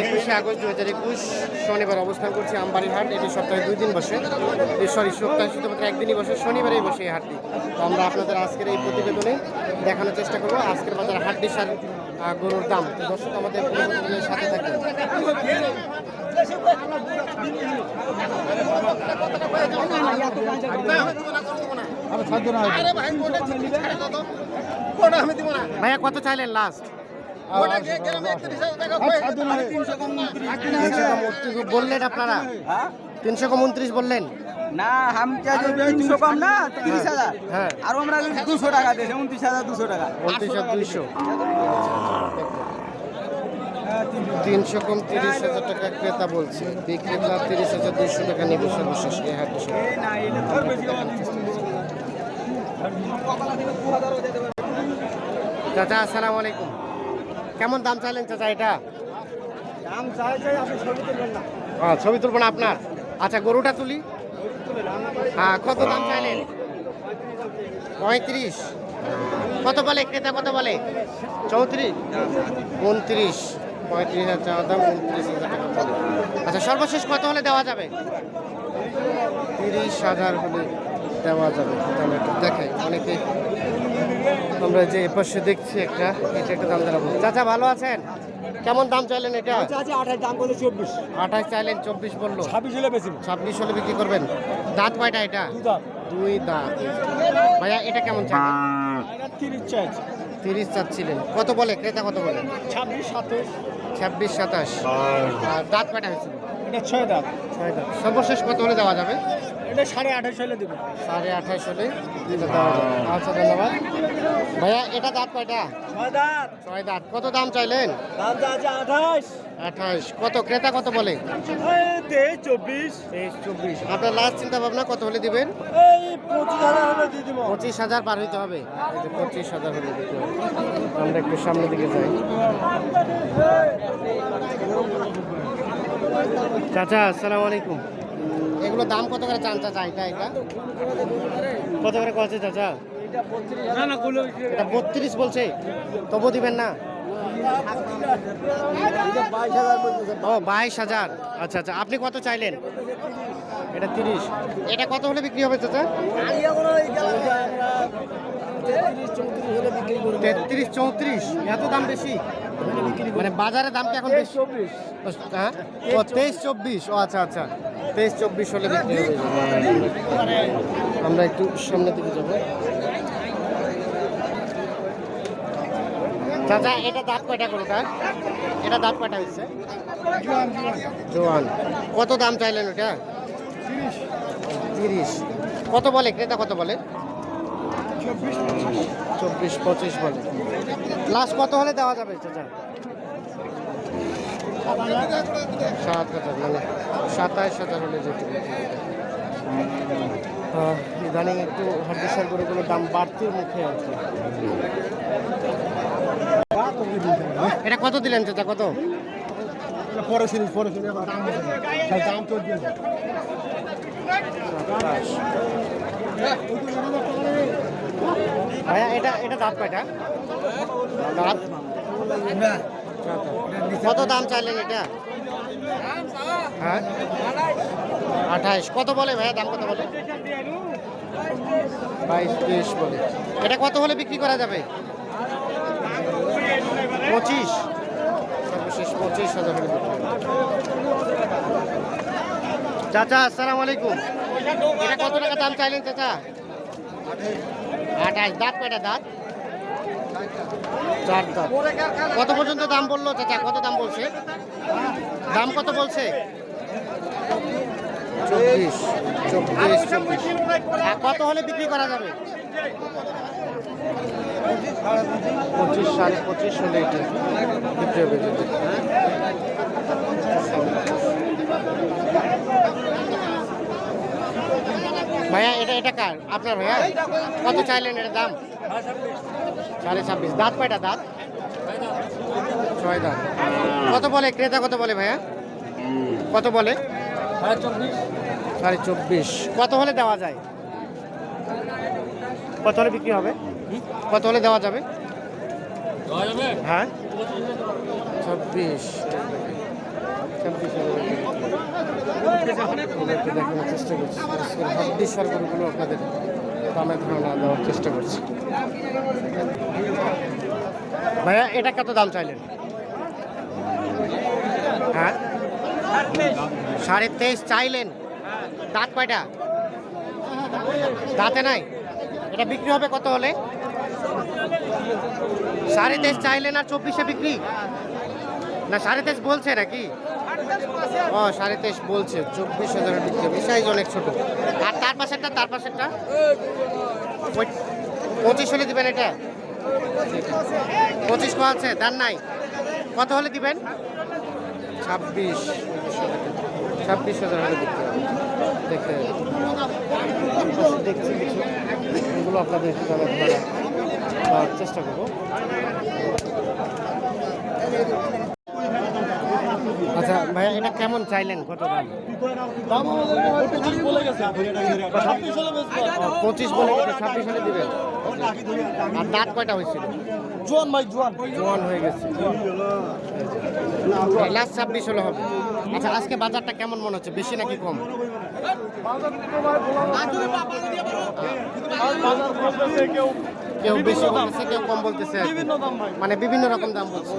একুশে আগস্ট দু হাজার একুশ শনিবার অবস্থান করছি আমবাড়ি হাট এটি সপ্তাহে দুই দিন বসে। সরি সপ্তাহে শুধুমাত্র একদিনই বসে। শনিবারেই বসে এই হাটটি। তো আমরা আপনাদের আজকের এই প্রতিবেদনে দেখানোর চেষ্টা করব। আজকের বাজার হাটটি ডিসার গরুর দাম। দর্শক আমাদের প্রতিবেদনের সাথে থাকবেন ভাইয়া কত চাইলেন লাস্ট বললেন আপনারা? তিনশো কম উনত্রিশ বললেন? না হাম তিনশো কম না তিরিশ হাজার। হ্যাঁ। আর আমরা দুশো টাকা দিয়েছে উনত্রিশ হাজার দুশো টাকা। উনত্রিশ দুইশো। তিনশো কম তিরিশ হাজার টাকা ক্রেতা বলছে। বিক্রেতা তিরিশ হাজার দুইশো টাকা নেবে সর্বশেষ হাট চাচা আসসালামু আলাইকুম। কেমন দাম চাইলেন চাচা এটা? দাম ছবি তুলবেন হ্যাঁ আপনার? আচ্ছা গরুটা তুলি। হ্যাঁ কত দাম চাইলেন? পঁয়ত্রিশ। কত বলে? ক্রেতা কত বলে? চৌত্রিশ? উনত্রিশ। পঁয়ত্রিশ হাজার চাওয়া দাম উনত্রিশ হাজার টাকা আচ্ছা সর্বশেষ কত হলে দেওয়া যাবে? তিরিশ হাজার হলে দেওয়া যাবে। দেখাই অনেকে আমরা যে এপাশে দেখছি একটা এটা একটা দাম দেওয়া চাচা ভালো আছেন? কেমন দাম চাইলেন এটা? আঠাশ দাম বলে চব্বিশ। আঠাশ চাইলেন চব্বিশ বলল। ছাব্বিশ হলে বেশি। ছাব্বিশ হলে বিক্রি করবেন। দাঁত কয়টা এটা? দুই দাঁত। ভাইয়া এটা কেমন চাইলেন তিরিশ চাইছে। তিরিশ চাচ্ছিলেন। কত বলে? ক্রেতা কত বলে? ছাব্বিশ সাতাশ। ছাব্বিশ সাতাশ। দাঁত কয়টা হয়েছিল এটা ছয় দাঁত। ছয় দাঁত। সর্বশেষ কত হলে দেওয়া যাবে? এটা সাড়ে আঠাশ হলে দেবো। সাড়ে আঠাশ হলে এটা আচ্ছা ধন্যবাদ। ভাইয়া এটা দাঁত কয়টা? ছয় দাঁত। ছয় দাঁত। কত দাম চাইলেন? দাম আছে আঠাশ। আঠাশ। কত? ক্রেতা কত বলে? তেইশ চব্বিশ। তেইশ চব্বিশ। আপনার লাস্ট চিন্তা ভাবনা কত হলে দিবেন? এই পঁচিশ হাজার হলে দিয়ে দেবো। পঁচিশ হাজার পার হইতে হবে। পঁচিশ হাজার হলে দিতে হবে। আমরা একটু সামনের দিকে যাই। চাচা আসসালামু আলাইকুম। এগুলো দাম কত করে চান চাচা এটা এটা? কত করে কছে চাচা? না না গুলো এটা বত্রিশ বলছে তবু দিবেন না। ও বাইশ হাজার। আচ্ছা আচ্ছা আপনি কত চাইলেন? এটা তিরিশ। এটা কত হলে বিক্রি হবে চাচা? তেত্রিশ চৌত্রিশ এত দাম বেশি? মানে বাজারে দাম কি এখন বেশি? চব্বিশ। হ্যাঁ? ও তেইশ চব্বিশ? ও আচ্ছা আচ্ছা। তেইশ চব্বিশ হলে বিক্রি হবে। আমরা একটু সামনের দিকে যাব। চাচা এটা দাঁত কয়টা গরুটা? এটা দাঁত কয়টা হয়েছে? জোয়ান কত দাম চাইলেন ওটা? তিরিশ। কত বলে? ক্রেতা কত বলে? চব্বিশ পঁচিশ বলে। লাস্ট কত হলে দেওয়া যাবে চাচা সাত হাজার মানে সাতাইশ হাজার হলে যেতে ইদানিং একটু হাড্ডিসার গরুগুলোর দাম বাড়তির মুখে আছে। এটা কত দিলেন চাচা কত? পরে শুনিস পরে শুনি দাম তো দিয়ে সাতাশ। ভাইয়া, এটা এটা দাঁত কয়টা? দাঁত? কত দাম চাইলেন এটা? হ্যাঁ? আঠাইশ। কত বলে ভাইয়া? দাম কত বলে? বাইশ, তেইশ বলে। এটা কত হলে বিক্রি করা যাবে? পঁচিশ। সর্বশেষ পঁচিশ হাজার চাচা, আসসালামু আলাইকুম। এটা কত টাকা দাম চাইলেন, চাচা? আঠাশ দাঁত কয়টা দাঁত? চার দাঁত। কত পর্যন্ত দাম বলল চাচা? কত দাম বলছে? দাম কত বলছে? চব্বিশ কত হলে বিক্রি করা যাবে? পঁচিশ সাড়ে পঁচিশ হলে এটা বিক্রি হবে ভাইয়া এটা এটা কার? আপনার ভাইয়া? কত চাইলেন এটার দাম? সাড়ে ছাব্বিশ। দাঁত কয়টা দাঁত? ছয় দাঁত। কত বলে? ক্রেতা কত বলে ভাইয়া? কত বলে? সাড়ে চব্বিশ। কত হলে দেওয়া যায়? কত হলে বিক্রি হবে? কত হলে দেওয়া যাবে? হ্যাঁ। চব্বিশ চব্বিশ দেখানোর চেষ্টা করছি আজকের আপনাদের দামে দেওয়ার চেষ্টা করছি। ভাইয়া, এটা কত দাম চাইলেন? হ্যাঁ? সাড়ে তেইশ চাইলেন? দাঁত কয়টা? দাঁতে নাই? এটা বিক্রি হবে কত হলে? সাড়ে তেইশ চাইলেন আর চব্বিশে বিক্রি? না, সাড়ে তেইশ বলছে নাকি? ও, সাড়ে তেইশ বলছে, চব্বিশ হাজারের বিক্রি হবে সাইজ অনেক ছোট। আর তার পাশেরটা তার পাশেরটা? পঁচিশ হলে দিবেন এটা? পঁচিশ আছে দেন নাই। কত হলে দিবেন? ছাব্বিশ। ছাব্বিশ হাজার হলে বিক্রি হবে। দেখে দেখছি এগুলো আপনাদের চেষ্টা করব। এটা কেমন চাইলেন? কত দাম? পঁচিশ বলে গেছে ছাব্বিশ হলে দিবেন। আর দাঁত কয়টা হয়েছিল? জোয়ান ভাই জোয়ান। জোয়ান হয়ে গেছে। লাস্ট ছাব্বিশ হলে হবে। আচ্ছা আজকে বাজারটা কেমন মনে হচ্ছে? বেশি নাকি কম? কেউ বেশি বলতেছে কেউ কম বলতেছে মানে বিভিন্ন রকম দাম বলছে।